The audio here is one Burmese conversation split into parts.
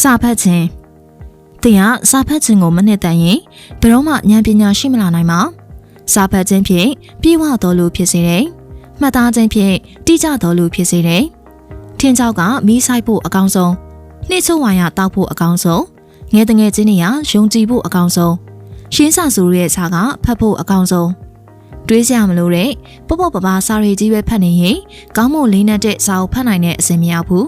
စာဖတ်ခြင်းတင်ကစာဖတ်ခြင်းကိုမနှစ်တန်ရင်ဘယ်တော့မှဉာဏ်ပညာရှိမလာနိုင်ပါစာဖတ်ခြင်းဖြင့်ပြေဝတော်လူဖြစ်စေတယ်မှတ်သားခြင်းဖြင့်တိကျတော်လူဖြစ်စေတယ်ထင်းချောက်ကမီးဆိုင်ဖို့အကောင်းဆုံးနှိမ့်ချုံဝါရတောက်ဖို့အကောင်းဆုံးငယ်တငယ်ချင်းတွေကယုံကြည်ဖို့အကောင်းဆုံးရှင်းစာစုရဲ့ခြားကဖတ်ဖို့အကောင်းဆုံးတွေးစရာမလိုတဲ့ပေါ့ပေါ့ပပစာရီကြီးပဲဖတ်နေရင်ကောင်းမွန်လေးနက်တဲ့စာအုပ်ဖတ်နိုင်တဲ့အဆင်မရောက်ဘူး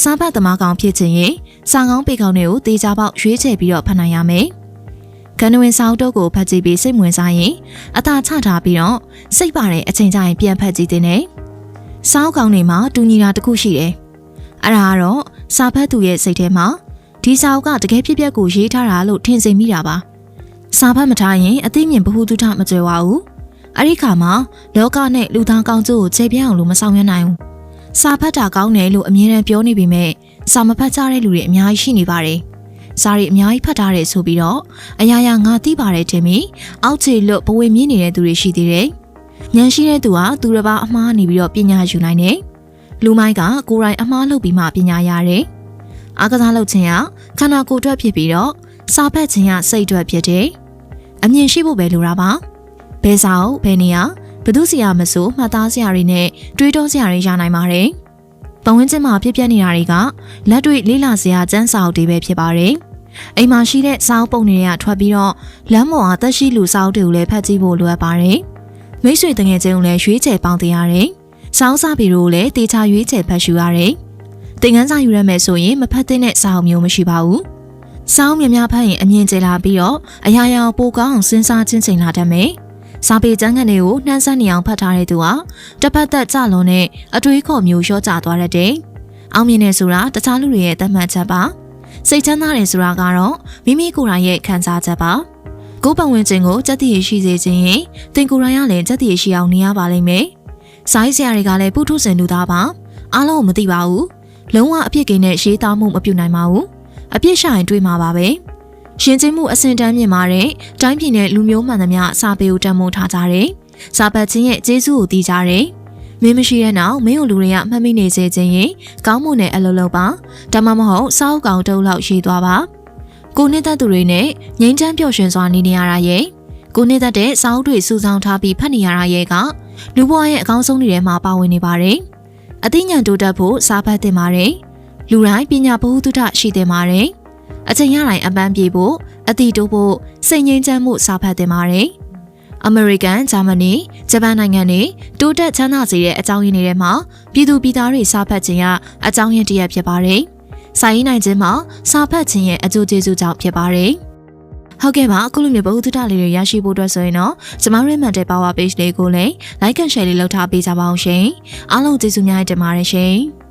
စာဖတ်သမားကောင်ဖြစ်ခြင်းရင် စာကောင်းပေကောင်းတွေကိုတေချာပေါက်ရွေးချယ်ပြီးတော့ဖတ်နိုင်ရမယ်။ကန္နဝင်စာအုပ်တော့ကိုဖတ်ကြည့်ပြီးစိတ်ဝင်စားရင်အသာချထားပြီးတော့စိတ်ပါတဲ့အချိန်ကျရင်ပြန်ဖတ်ကြည့်တဲ့နဲ့စာအုပ်ကောင်တွေမှာတူညီတာတစ်ခုရှိတယ်။အဲ့ဒါကတော့စာဖတ်သူရဲ့စိတ်ထဲမှာဒီစာအုပ်ကတကယ်ဖြစ်ပျက်ကိုရေးထားတာလို့ထင်စိမ်မိတာပါ။စာဖတ်မထားရင်အသိဉာဏ်ဘ ഹു တုထမကြွယ်ဝဘူး။အဲ့ဒီခါမှာလောကနဲ့လူသားကောင်းကျိုးကိုခြေပြအောင်လို့မဆောင်ရွက်နိုင်ဘူး။စာဖတ်တာကောင်းတယ်လို့အမြဲတမ်းပြောနေပေမဲ့ စာမဖတ်ကြတဲ့လူတွေအများကြီးရှိနေပါတယ်။စာတွေအများကြီးဖတ်ထားတယ်ဆိုပြီးတော့အရာရာငါသိပါတယ်ထင်ပြီးအောက်ခြေလွတ်ဘဝမြင့်နေတဲ့သူတွေရှိသေးတယ်။ဉာဏ်ရှိတဲ့သူကသူတစ်ပါးအမှားနေပြီးတော့ပညာယူနိုင်တယ်။လူမိုက်ကကိုယ်တိုင်အမှားလုပ်ပြီးမှပညာရတယ်။အားကစားလုပ်ခြင်းကခန္ဓာကိုယ်အတွက်ဖြစ်ပြီးတော့စာဖတ်ခြင်းကစိတ်အတွက်ဖြစ်တယ်။အမြင်ရှိဖို့ပဲလိုတာပါ။ဘယ်စာအုပ်ဘယ်နေရာဘယ်သူစီရမဆိုမှတ်သားစရာတွေနဲ့တွေးတောစရာတွေရနိုင်ပါတယ်။ ပတ်ဝန်းကျင်မှာဖြစ်ပျက်နေတာတွေကလက်တွေ့လေးလာစရာစမ်းစာအုပ်တွေပဲဖြစ်ပါတယ်။အိမ်မှာရှိတဲ့စာအုပ်ပုံတွေကထွက်ပြီးတော့လမ်းပေါ်အသက်ရှိလူစာအုပ်တွေကိုလည်းဖတ်ကြည့်ဖို့လိုအပ်ပါတယ်။မိတ်ဆွေတငယ်ချင်းကိုလည်းရွေးချယ်ပေါင်းတင်ရတယ်။စောင်းစားပြီးတော့လည်းတေချာရွေးချယ်ဖတ်ရှုရတယ်။သင်ခန်းစာယူရမယ်ဆိုရင်မဖတ်သင့်တဲ့စာအုပ်မျိုးမရှိပါဘူး။စောင်းများများဖတ်ရင်အမြင်ကျလာပြီးတော့အရာရာပိုကောင်းအောင်စဉ်းစားချင်းချိန်လာတတ်မယ်။ စာပေကျမ်းဂန်တွေကိုနှမ်းဆက်နေအောင်ဖတ်ထားတဲ့သူဟာတစ်ဖက်သက်ကြလွန်တဲ့အတွေးခေါ်မျိုးရော့ကျသွားတတ်တယ်။အောင်မြင်နေဆိုတာတခြားလူတွေရဲ့သတ်မှတ်ချက်ပါ။စိတ်ချမ်းသာတယ်ဆိုတာကတော့မိမိကိုယ်တိုင်ရဲ့ခံစားချက်ပါ။ကိုယ်ပတ်ဝန်းကျင်ကိုစက်တည်ရှိစေခြင်းရင်တင်ကိုယ်တိုင်ကလည်းစက်တည်ရှိအောင်နေရပါလိမ့်မယ်။စိုင်းစရာတွေကလည်းပုထုဇဉ်လူသားပါ။အားလုံးကိုမသိပါဘူး။လုံးဝအပြစ်ကိန်းနဲ့ရေးသားမှုမပြုနိုင်ပါဘူး။အပြစ်ရှာရင်တွေးမှာပါပဲ။ ရှင်ကျင်းမှုအဆင့်တန်းမြင့်မာတဲ့တိုင်းပြည်နဲ့လူမျိုးမှန်သမျှစာပေကိုတံမိုးထားကြတယ်။စာပတ်ချင်းရဲ့ကျေးဇူးကိုသိကြတယ်။မင်းမရှိတဲ့နောက်မင်းတို့လူတွေကမှတ်မိနေစေခြင်းရင်ကောင်းမှုနဲ့အလုပ်လုပ်ပါဒါမှမဟုတ်စောက်ကောင်တုံးလောက်ရေးသွားပါကိုနှစ်သက်သူတွေနဲ့ငိမ့်ချမ်းပျော်ရွှင်စွာနေနေရတာရဲ့ကိုနှစ်သက်တဲ့စောက်တွေစုဆောင်းထားပြီးဖတ်နေရတာရဲ့ကလူဘဝရဲ့အကောင်းဆုံးတွေထဲမှာပါဝင်နေပါတယ်အသိဉာဏ်တိုးတက်ဖို့စာဖတ်သင့်ပါတယ်လူတိုင်းပညာဘ ഹു တုထရှိသင့်ပါတယ် အချိန်ရတိုင်းအပန်းပြေဖို့အတိတိုးဖို့စိတ်ငြိမ်းချမ်းမှုစာဖတ်သင့်ပါတယ်အမေရိကန်၊ဂျာမနီ၊ဂျပန်နိုင်ငံတွေတိုးတက်ချမ်းသာစေတဲ့အကြောင်းရင်းတွေထဲမှာပြည်သူပြည်သားတွေစာဖတ်ခြင်းကအကြောင်းရင်းတစ်ရပ်ဖြစ်ပါတယ်။စာရေးနိုင်ခြင်းမှာစာဖတ်ခြင်းရဲ့အကျိုးကျေးဇူးကြောင့်ဖြစ်ပါတယ်။ဟုတ်ကဲ့ပါအခုလိုမျိုးဗဟုသုတလေးတွေရရှိဖို့အတွက်ဆိုရင်တော့ကျမတို့ရဲ့ Mental Power Page လေးကိုလည်း Like and Share လေးလုပ်ထားပေးကြပါအောင်ရှင်။အားလုံးကျေးဇူးများတင်ပါတယ်ရှင်။